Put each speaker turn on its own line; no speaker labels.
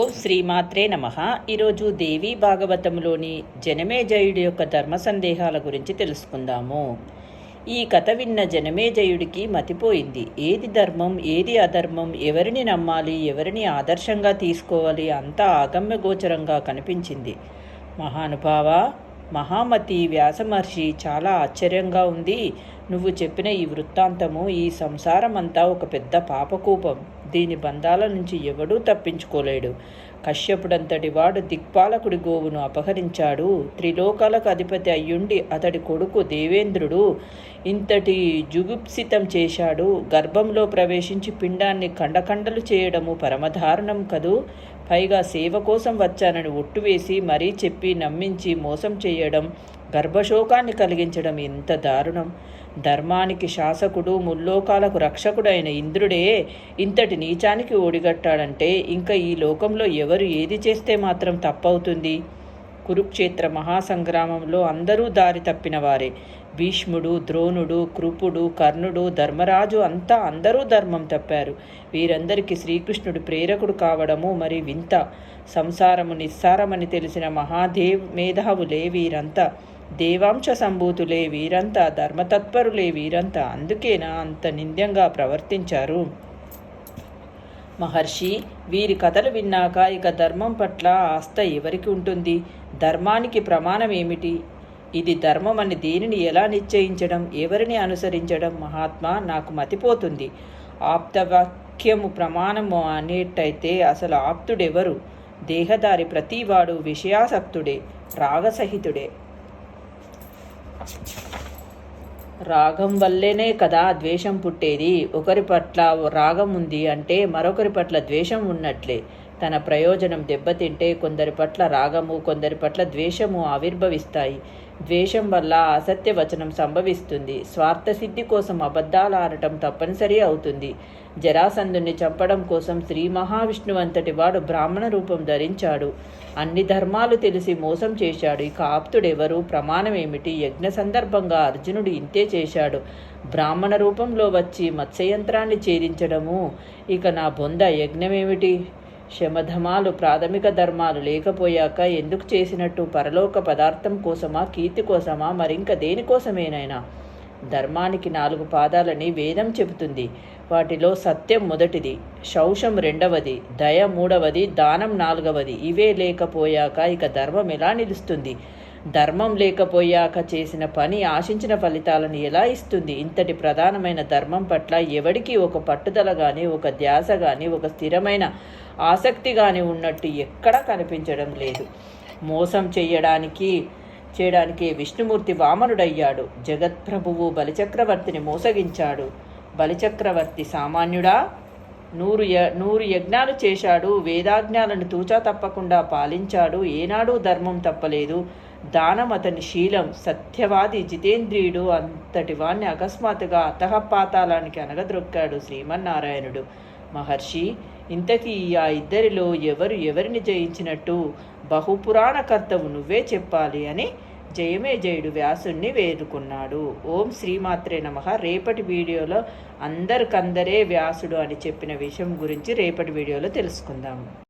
ఓం శ్రీమాత్రే నమ. ఈరోజు దేవి భాగవతంలోని జనమేజయుడి యొక్క ధర్మ సందేహాల గురించి తెలుసుకుందాము. ఈ కథ విన్న జనమేజయుడికి మతిపోయింది. ఏది ధర్మం ఏది అధర్మం ఎవరిని నమ్మాలి ఎవరిని ఆదర్శంగా తీసుకోవాలి అంతా ఆగమ్యగోచరంగా కనిపించింది. మహానుభావ మహామతి వ్యాసమహర్షి చాలా ఆశ్చర్యంగా ఉంది. నువ్వు చెప్పిన ఈ వృత్తాంతము ఈ సంసారం అంతా ఒక పెద్ద పాపకూపం దీని బంధాల నుంచి ఎవడూ తప్పించుకోలేడు. కశ్యపుడంతటి వాడు దిక్పాలకుడి గోవును అపహరించాడు. త్రిలోకాలకు అధిపతి అయ్యుండి అతడి కొడుకు దేవేంద్రుడు ఇంతటి జుగుప్సితం చేశాడు. గర్భంలో ప్రవేశించి పిండాన్ని కండకండలు చేయడము పరమధారణం కదూ. పైగా సేవ కోసం వచ్చానని ఒట్టు వేసి మరీ చెప్పి నమ్మించి మోసం చేయడం గర్భశోకాన్ని కలిగించడం ఎంత దారుణం. ధర్మానికి శాసకుడు ముల్లోకాలకు రక్షకుడైన ఇంద్రుడే ఇంతటి నీచానికి ఓడిగట్టాడంటే ఇంకా ఈ లోకంలో ఎవరు ఏది చేస్తే మాత్రం తప్పవుతుంది? కురుక్షేత్ర మహాసంగ్రామంలో అందరూ దారి తప్పిన వారే. భీష్ముడు ద్రోణుడు కృపుడు కర్ణుడు ధర్మరాజు అంతా అందరూ ధర్మం తప్పారు. వీరందరికీ శ్రీకృష్ణుడు ప్రేరకుడు కావడము మరి వింత. సంసారము నిస్సారమని తెలిసిన మహాదేవ్ మేధావులే వీరంతా. దేవాంశ సంభూతులే వీరంతా ధర్మతత్పరులే వీరంతా అందుకేనా అంత నింద్యంగా ప్రవర్తించారు? మహర్షి వీరి కథలు విన్నాక ఇక ధర్మం పట్ల ఆస్థ ఎవరికి ఉంటుంది? ధర్మానికి ప్రమాణం ఏమిటి? ఇది ధర్మం అని దేనిని ఎలా నిశ్చయించడం ఎవరిని అనుసరించడం? మహాత్మా నాకు మతిపోతుంది. ఆప్తవాక్యము ప్రమాణము అనేటైతే అసలు ఆప్తుడెవరు? దేహదారి ప్రతివాడు విషయాసక్తుడే రాగసహితుడే. రాగం వల్లేనే కదా ద్వేషం పుట్టేది. ఒకరి పట్ల రాగం ఉంది అంటే మరొకరి పట్ల ద్వేషం ఉన్నట్లే. తన ప్రయోజనం దెబ్బతింటే కొందరి పట్ల రాగము కొందరి పట్ల ద్వేషము ఆవిర్భవిస్తాయి. ద్వేషం వల్ల అసత్య వచనం సంభవిస్తుంది. స్వార్థసిద్ధి కోసం అబద్ధాలు ఆడటం తప్పనిసరి అవుతుంది. జరాసంధుని చంపడం కోసం శ్రీ మహావిష్ణువంతటి వాడు బ్రాహ్మణ రూపం ధరించాడు. అన్ని ధర్మాలు తెలిసి మోసం చేశాడు. ఇక ఆప్తుడెవరు? ప్రమాణమేమిటి? యజ్ఞ సందర్భంగా అర్జునుడు ఇంతే చేశాడు. బ్రాహ్మణ రూపంలో వచ్చి మత్స్యయంత్రాన్ని ఛేదించడము? ఇక నా బొంద యజ్ఞమేమిటి? శమధమాలు ప్రాథమిక ధర్మాలు లేకపోయాక ఎందుకు చేసినట్టు పరలోక పదార్థం కోసమా కీర్తి కోసమా మరింక దేనికోసమేనైనా ధర్మానికి నాలుగు పాదాలని వేదం చెబుతుంది. వాటిలో సత్యం మొదటిది శౌషం రెండవది దయ మూడవది దానం నాలుగవది. ఇవే లేకపోయాక ఇక ధర్మం ఎలా నిలుస్తుంది? ధర్మం లేకపోయాక చేసిన పని ఆశించిన ఫలితాలను ఎలా ఇస్తుంది? ఇంతటి ప్రధానమైన ధర్మం పట్ల ఎవడికి ఒక పట్టుదల కానీ ఒక ధ్యాస కానీ ఒక స్థిరమైన ఆసక్తి కానీ ఉన్నట్టు ఎక్కడా కనిపించడం లేదు. మోసం చేయడానికి చేయడానికి విష్ణుమూర్తి వామనుడయ్యాడు. జగత్ప్రభువు బలిచక్రవర్తిని మోసగించాడు. బలిచక్రవర్తి సామాన్యుడా? నూరు య నూరు యజ్ఞాలు చేశాడు. వేదాజ్ఞాలను తూచా తప్పకుండా పాలించాడు. ఏనాడూ ధర్మం తప్పలేదు. దానం అతని శీలం సత్యవాది జితేంద్రియుడు అంతటి వాణ్ణి అకస్మాత్తుగా అతహపాతాలానికి అనగద్రొక్కాడు శ్రీమన్నారాయణుడు. మహర్షి ఇంతకీ ఆ ఇద్దరిలో ఎవరు ఎవరిని జయించినట్టు? బహుపురాణకర్తవు నువ్వే చెప్పాలి అని జయమేజయుడు వ్యాసుణ్ణి వేడుకున్నాడు ఓం శ్రీమాత్రే నమ. రేపటి వీడియోలో అందరికందరే వ్యాసుడు అని చెప్పిన విషయం గురించి రేపటి వీడియోలో తెలుసుకుందాము